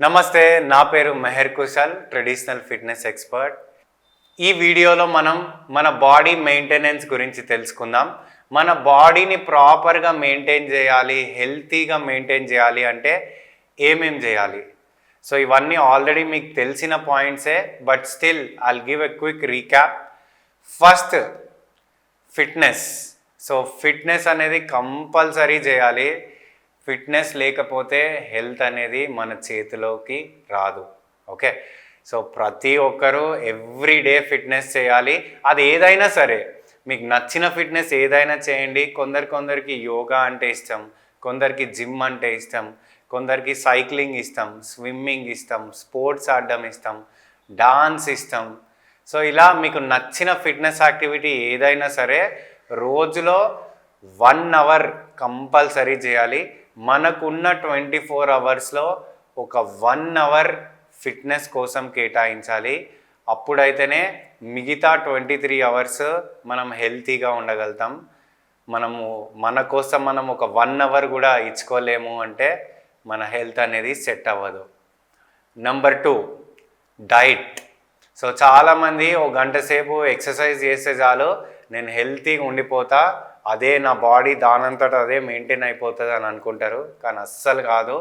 నమస్తే నా పేరు Mehar Kushal traditional fitness expert. ఈ వీడియోలో మనం మన బాడీ మెయింటెనెన్స్ గురించి తెలుసుకుందాం. మన బాడీని ప్రాపర్గా మెయింటైన్ చేయాలి హెల్తీగా మెయింటైన్ చేయాలి అంటే ఏమేం చేయాలి? సో ఇవన్నీ ఆల్రెడీ మీకు తెలిసిన పాయింట్సే but still I'll give a quick recap first fitness so fitness అనేది కంపల్సరీ చేయాలి. ఫిట్నెస్ లేకపోతే హెల్త్ అనేది మన చేతిలోకి రాదు. ఓకే? సో ప్రతి ఒక్కరూ ఎవ్రీడే ఫిట్నెస్ చేయాలి. అది ఏదైనా సరే మీకు నచ్చిన ఫిట్నెస్ ఏదైనా చేయండి. కొందరు కొందరికి యోగా అంటే ఇష్టం కొందరికి జిమ్ అంటే ఇష్టం కొందరికి సైక్లింగ్ ఇష్టం స్విమ్మింగ్ ఇష్టం స్పోర్ట్స్ ఆడడం ఇష్టం డాన్స్ ఇష్టం. సో ఇలా మీకు నచ్చిన ఫిట్నెస్ యాక్టివిటీ ఏదైనా సరే రోజులో వన్ అవర్ కంపల్సరీ చేయాలి. మనకున్న ట్వంటీ ఫోర్ అవర్స్లో ఒక వన్ అవర్ ఫిట్నెస్ కోసం కేటాయించాలి. అప్పుడైతేనే మిగతా ట్వంటీ త్రీ అవర్స్ మనం హెల్తీగా ఉండగలుగుతాం. మనము మన కోసం మనం ఒక వన్ అవర్ కూడా ఇచ్చుకోలేము అంటే మన హెల్త్ అనేది సెట్ అవ్వదు. Number two diet. సో చాలామంది ఒక గంట సేపు ఎక్సర్సైజ్ చేస్తే చాలు నేను హెల్తీగా ఉండిపోతా అదే నా బాడీ దానంతట అదే మెయింటైన్ అయిపోతుంది అని అనుకుంటారు. కానీ అస్సలు కాదు.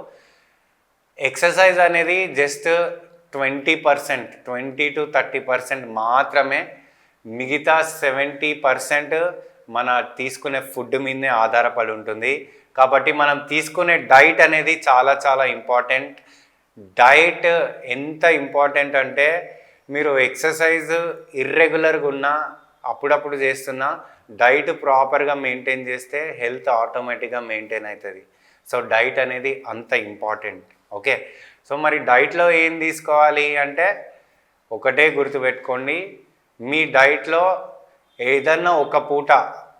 ఎక్సర్సైజ్ అనేది just twenty percent twenty to thirty percent మాత్రమే. మిగతా సెవెంటీ పర్సెంట్ మన తీసుకునే ఫుడ్ మీదనే ఆధారపడి ఉంటుంది. కాబట్టి మనం తీసుకునే డైట్ అనేది చాలా చాలా ఇంపార్టెంట్. డైట్ ఎంత ఇంపార్టెంట్ అంటే మీరు ఎక్సర్సైజ్ ఇర్రెగ్యులర్గా ఉన్నా అప్పుడప్పుడు చేస్తున్నా డైట్ ప్రాపర్గా మెయింటైన్ చేస్తే హెల్త్ ఆటోమేటిక్గా మెయింటైన్ అవుతుంది. సో డైట్ అనేది అంత ఇంపార్టెంట్. ఓకే? సో మరి డైట్లో ఏం తీసుకోవాలి అంటే ఒకటే గుర్తుపెట్టుకోండి. మీ డైట్లో ఏదన్నా ఒక పూట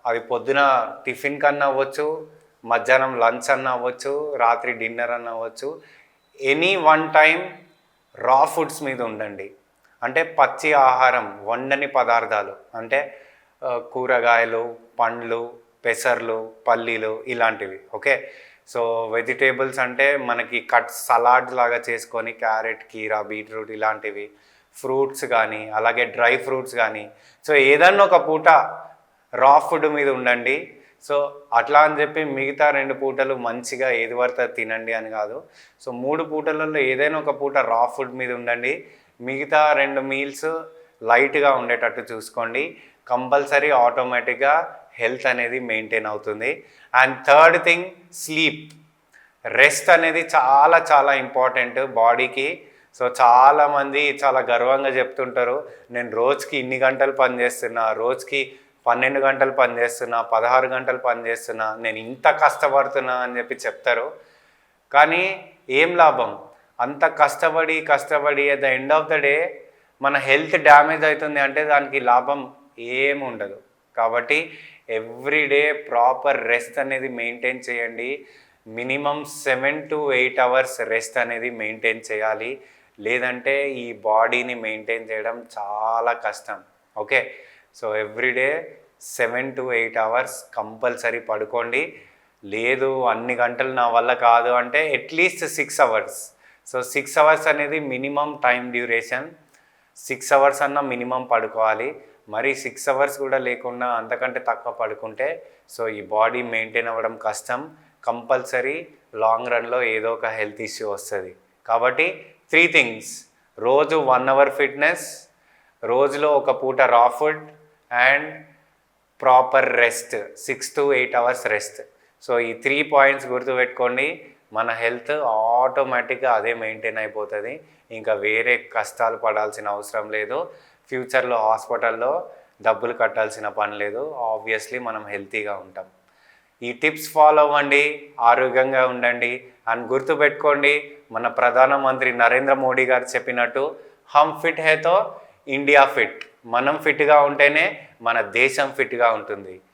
అది పొద్దున టిఫిన్ కన్నా అవ్వచ్చు మధ్యాహ్నం లంచ్ అన్న అవ్వచ్చు రాత్రి డిన్నర్ అన్న అవ్వచ్చు any one time raw foods మీద ఉండండి. అంటే పచ్చి ఆహారం వండని పదార్థాలు. అంటే కూరగాయలు పండ్లు పెసర్లు పల్లీలు ఇలాంటివి. ఓకే? సో వెజిటేబుల్స్ అంటే మనకి కట్ సలాడ్ లాగా చేసుకొని క్యారెట్ కీరా బీట్రూట్ ఇలాంటివి ఫ్రూట్స్ కానీ అలాగే డ్రై ఫ్రూట్స్ కానీ సో ఏదన్నా ఒక పూట రా ఫుడ్ మీద ఉండండి. సో అట్లా అని చెప్పి మిగతా రెండు పూటలు మంచిగా ఏది పడితే తినండి అని కాదు. సో మూడు పూటలలో ఏదైనా ఒక పూట రా ఫుడ్ మీద ఉండండి. మిగతా రెండు మీల్స్ లైట్గా ఉండేటట్టు చూసుకోండి. కంపల్సరీ ఆటోమేటిక్గా హెల్త్ అనేది మెయింటైన్ అవుతుంది. And third thing sleep. Rest అనేది చాలా చాలా ఇంపార్టెంట్ బాడీకి. సో చాలామంది చాలా గర్వంగా చెప్తుంటారు నేను రోజుకి ఇన్ని గంటలు పనిచేస్తున్నా రోజుకి పన్నెండు గంటలు పనిచేస్తున్నా పదహారు గంటలు పనిచేస్తున్నా నేను ఇంత కష్టపడుతున్నా అని చెప్పి చెప్తారు. కానీ ఏం లాభం? అంత కష్టపడి కష్టపడి at the end of the day మన హెల్త్ డ్యామేజ్ అవుతుంది అంటే దానికి లాభం ఏం ఉండదు. కాబట్టి ఎవ్రీడే ప్రాపర్ రెస్ట్ అనేది మెయింటైన్ చేయండి. Minimum seven to eight hours rest అనేది మెయింటైన్ చేయాలి. లేదంటే ఈ బాడీని మెయింటైన్ చేయడం చాలా కష్టం. Okay so everyday seven to eight hours compulsory పడుకోండి. లేదు అన్ని గంటలు నా వల్ల కాదు అంటే at least six hours so six hours అనేది minimum time duration six hours అన్న మినిమం పడుకోవాలి. మరి సిక్స్ అవర్స్ కూడా లేకుండా అంతకంటే తక్కువ పడుకుంటే సో ఈ బాడీ మెయింటైన్ అవ్వడం కష్టం. కంపల్సరీ లాంగ్ రన్లో ఏదో ఒక హెల్త్ ఇష్యూ వస్తుంది. కాబట్టి త్రీ థింగ్స్ రోజు వన్ అవర్ ఫిట్నెస్ రోజులో ఒక పూట raw food and proper rest six to eight hours rest so ఈ త్రీ పాయింట్స్ గుర్తుపెట్టుకోండి. మన హెల్త్ ఆటోమేటిక్గా అదే మెయింటైన్ అయిపోతుంది. ఇంకా వేరే కష్టాలు పడాల్సిన అవసరం లేదు. ఫ్యూచర్లో హాస్పిటల్లో డబ్బులు కట్టాల్సిన పని లేదు. ఆబ్వియస్లీ మనం హెల్తీగా ఉంటాం. ఈ టిప్స్ ఫాలో అవ్వండి ఆరోగ్యంగా ఉండండి. అని గుర్తుపెట్టుకోండి మన ప్రధానమంత్రి నరేంద్ర మోడీ గారు చెప్పినట్టు హమ్ ఫిట్ హేతో ఇండియా ఫిట్. మనం ఫిట్గా ఉంటేనే మన దేశం ఫిట్గా ఉంటుంది.